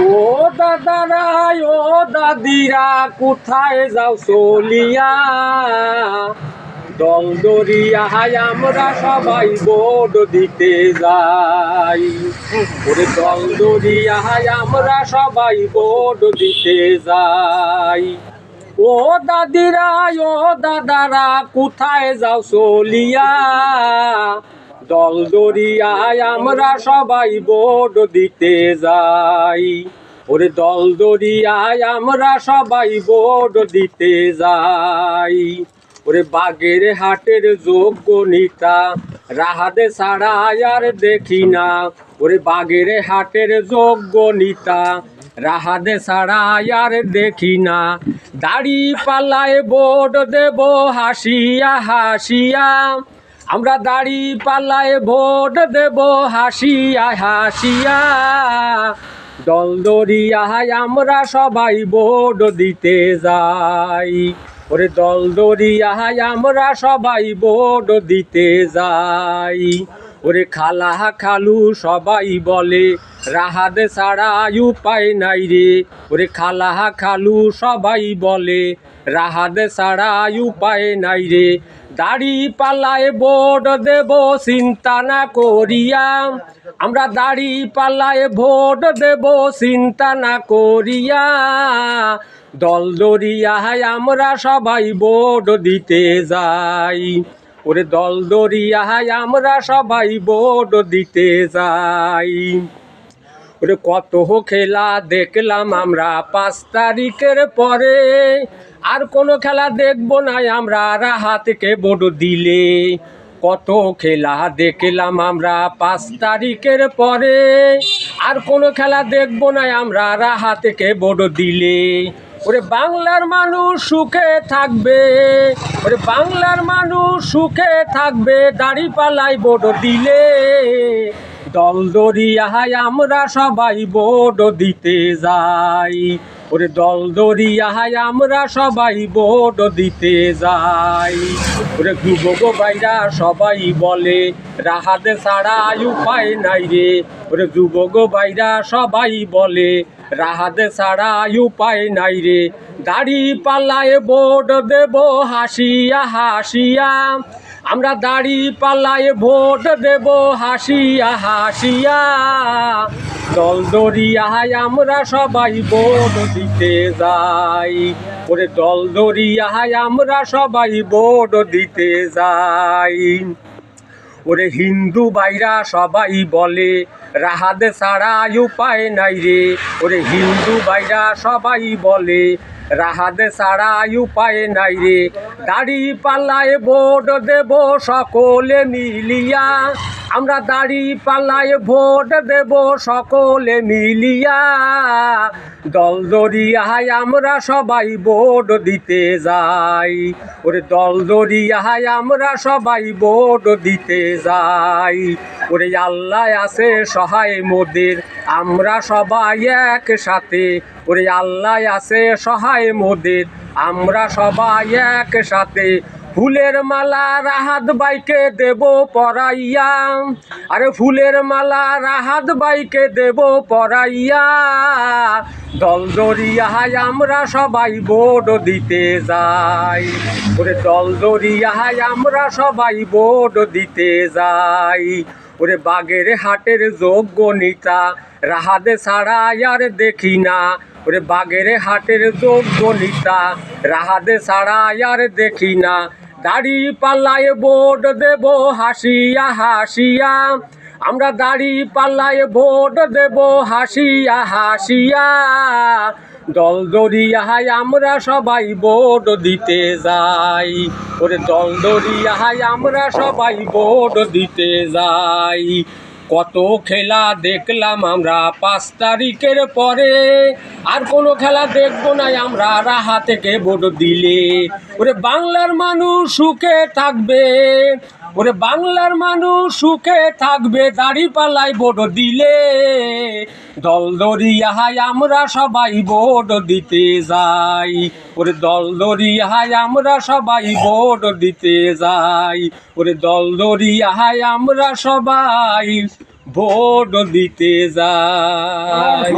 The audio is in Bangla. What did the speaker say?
ও দাদারা ও দাদিরা, কোথায় যাও চলিয়া? দল দরিয়া আমরা সবাই ভোট দিতে যাই। ওরে দল আমরা সবাই ভোট দিতে যাই। ও দাদিরা, ও দাদারা, কোথায় যাও চলিয়া? দল দরিয়ায় আমরা সবাই ভোট দিতে যাই। ওরে দল দরিয়ায় আমরা সবাই ভোট দিতে যাই। ওরে বাগের হাটের যোগ্য নিতা রাহাদে ছাড়া আর দেখি না। ওরে বাগের হাটের যোগ্য নিতা রাহাদে ছাড়া আর দেখি না। দাড়ি পাল্লায় ভোট দেব হাসিয়া হাসিয়া। আমরা দাড়ি পাল্লায় ভোট দেব, হাসিয়া হাসিয়া। দল দরিয়ায় আমরা সবাই ভোট দিতে যাই। ওরে দল দরিয়ায় আমরা সবাই ভোট দিতে যাই। ওরে খালা খালু সবাই বলে, রাহাদ ছাড়া উপায় নাই রে। ওরে খালা খালু সবাই বলে, রাহাদ ছাড়া উপায় নাই রে। দাড়ি পাল্লায় ভোট দেব, চিন্তা না করিয়া। আমরা দাড়ি পাল্লায় ভোট দেব, চিন্তা না করিয়া। দল দরিয়ায় আমরা সবাই ভোট দিতে যাই। ওরে দল দরিয়ায় আমরা সবাই ভোট দিতে যাই। ওরে কত খেলা দেখলাম আমরা পাঁচ তারিখের পরে। আর কোনো খেলা দেখব না আমরা রাহা থেকে বড় দিলে। কত খেলা দেখলাম আমরা পাঁচ তারিখের পরে। আর কোনো খেলা দেখব না আমরা রাহা থেকে বড় দিলে। ওরে বাংলার মানুষ সুখে থাকবে, ওরে বাংলার মানুষ সুখে থাকবে, দাড়ি পালাই বড় দিলে। দল দরিয়ায় আমরা সবাই ভোট দিতে যাই। ওরে দল দরিয়ায় আমরা সবাই ভোট দিতে যাই। ওরে যুবক বাইরা সবাই বলে, রাহাতে ছাড়া উপায় নাই রে। ওরে যুবক বাইরা সবাই বলে, রাহাতে ছাড়া উপায় নাই রে। দাড়ি পাল্লায় ভোট দেব হাসিয়া হাসিয়া। আমরা দাড়ি পাল্লায় ভোট দেব, হাসিয়া হাসিয়া। দল দরিয়ায় আমরা সবাই ভোট দিতে যাই। ওরে দল দরিয়ায় আমরা সবাই ভোট দিতে যাই। ওরে হিন্দু বাইরা সবাই বলে রাহাদে ছাড়া উপায় নাই রে। ওরে হিন্দু বাইরা সবাই বলে রাহাদে ছাড়া উপায় নাই রে। দাড়ি পাল্লায় ভোট দেব সকলে মিলিয়া। আমরা দাড়ি পাল্লায় ভোট দেব সকলে মিলিয়া। দল দরিয়ায় আমরা সবাই ভোট দিতে যাই। ওরে দল দরিয়ায় আমরা সবাই ভোট দিতে যাই। ওরে আল্লাহ আছে সহায় মোদের, আমরা সবাই একসাথে। ওরে আল্লাহ আছে সহায় মোদের, আমরা সবাই একসাথে। ফুলের মালা রাহাত বাইকে দেব পরাইয়া। আরে ফুলের মালা রাহাত বাইকে দেব পরাইয়া। দল দরিয়াহাই আমরা সবাই ভোট দিতে যাই। ওরে দল দরিয়াহাই আমরা সবাই ভোট দিতে যাই। ওরে বাগের হাটের যোগ্য নিতা, রাহাদে ছাড়া আর দেখি না। ওরে বাগের হাটের যোগ্য নিতা, রাহাদে ছাড়া আর দেখি না। দাড়ি পাল্লায় বোট দেব হাসিয়া হাসিয়া। আমরা দাড়ি পাল্লায় ভোট দেব, হাসিয়া হাসিয়া। দল দরিয়ায় আমরা সবাই ভোট দিতে যাই। ওরে দল দরিয়ায় আমরা সবাই ভোট দিতে যাই। কত খেলা দেখলাম আমরা পাঁচ তারিখের পরে। আর কোনো খেলা দেখব না আমরা, রাহা থেকে ভোট দিলে। ওরে বাংলার মানুষ সুখে থাকবে। ওরে বাংলার মানুষ সুখে থাকবে দাড়ি পালাই ভোট দিলে। দল দরিয়ায় আমরা সবাই ভোট দিতে যাই। ওরে দল দরিয়ায় আমরা সবাই ভোট দিতে যাই। ওরে দল দরিয়ায় আমরা সবাই ভোট দিতে যাই।